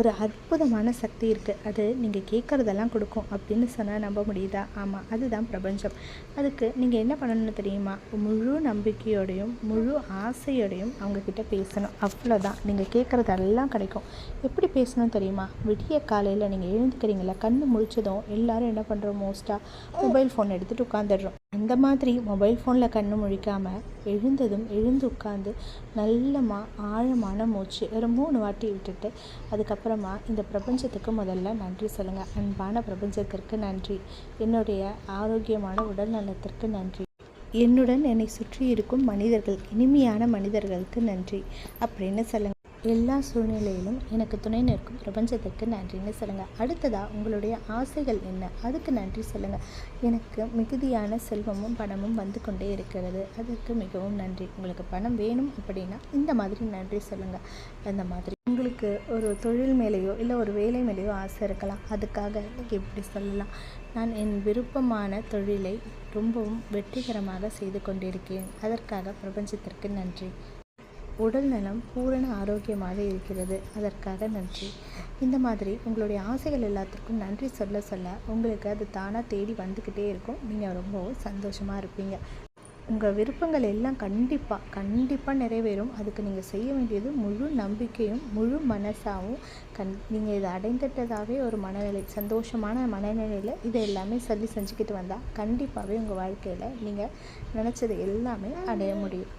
ஒரு அற்புதமான சக்தி இருக்குது அது நீங்கள் கேட்குறதெல்லாம் கொடுக்கும் அப்படின்னு சொன்னால் நம்ப முடியுதா? ஆமாம் அதுதான் பிரபஞ்சம். அதுக்கு நீங்கள் என்ன பண்ணணும்னு தெரியுமா? முழு நம்பிக்கையோடையும் முழு ஆசையோடையும் அவங்கக்கிட்ட பேசணும். அவ்வளோதான் நீங்கள் கேட்குறதெல்லாம் கிடைக்கும். எப்படி பேசணும் தெரியுமா? விடிய காலையில் நீங்கள் எழுந்துக்கிறீங்களா கண்ணு முழிச்சதும் எல்லோரும் என்ன பண்ணுறோம் மோஸ்ட்டாக மொபைல் ஃபோன் எடுத்துகிட்டு உட்காந்துடுறோம் அந்த மாதிரி மொபைல் ஃபோனில் கண்ணு முழிக்காமல் எழுந்ததும் எழுந்து உட்காந்து நல்லமா ஆழமான மூச்சு ஒரு மூணு வாட்டி விட்டுட்டு அதுக்கப்புறமா இந்த பிரபஞ்சத்துக்கு முதல்ல நன்றி சொல்லுங்கள் அன்பான பிரபஞ்சத்திற்கு நன்றி. என்னுடைய ஆரோக்கியமான உடல் நலத்திற்கு நன்றி. என்னுடன் என்னை சுற்றி இருக்கும் மனிதர்கள் இனிமையான மனிதர்களுக்கு நன்றி. அப்படின்னு சொல்லுங்கள் எல்லா சூழ்நிலையிலும் எனக்கு துணை நிற்கும். பிரபஞ்சத்திற்கு நன்றின்னு சொல்லுங்கள் அடுத்ததாக உங்களுடைய ஆசைகள் என்ன? அதுக்கு நன்றி சொல்லுங்கள் எனக்கு மிகுதியான செல்வமும் பணமும் வந்து கொண்டே இருக்கிறது. அதற்கு மிகவும் நன்றி. உங்களுக்கு பணம் வேணும் அப்படின்னா இந்த மாதிரி நன்றி சொல்லுங்கள் அந்த மாதிரி. உங்களுக்கு ஒரு தொழில் மேலேயோ இல்லை ஒரு வேலை மேலேயோ ஆசை இருக்கலாம். அதுக்காக நீங்கள் இப்படி சொல்லலாம்? நான் என் விருப்பமான தொழிலை ரொம்பவும் வெற்றிகரமாக செய்து கொண்டிருக்கேன். அதற்காக பிரபஞ்சத்திற்கு நன்றி. உடல் நலம் பூரண ஆரோக்கியமாக இருக்கிறது. அதற்காக நன்றி. இந்த மாதிரி உங்களுடைய ஆசைகள் எல்லாத்துக்கும் நன்றி சொல்ல சொல்ல உங்களுக்கு அது தானாக தேடி வந்துக்கிட்டே இருக்கும். நீங்கள் ரொம்பவும் சந்தோஷமாக இருப்பீங்க. உங்கள் விருப்பங்கள் எல்லாம் கண்டிப்பாக கண்டிப்பாக நிறைவேறும். அதுக்கு நீங்கள் செய்ய வேண்டியது முழு நம்பிக்கையும் முழு மனசாகவும் கண் நீங்கள் இதை அடைந்துட்டதாகவே ஒரு மனநிலை சந்தோஷமான மனநிலையில் இதை எல்லாமே சொல்லி செஞ்சுக்கிட்டு வந்தால் கண்டிப்பாகவே உங்கள் வாழ்க்கையில் நீங்கள் நினச்சது எல்லாமே அடைய முடியும்.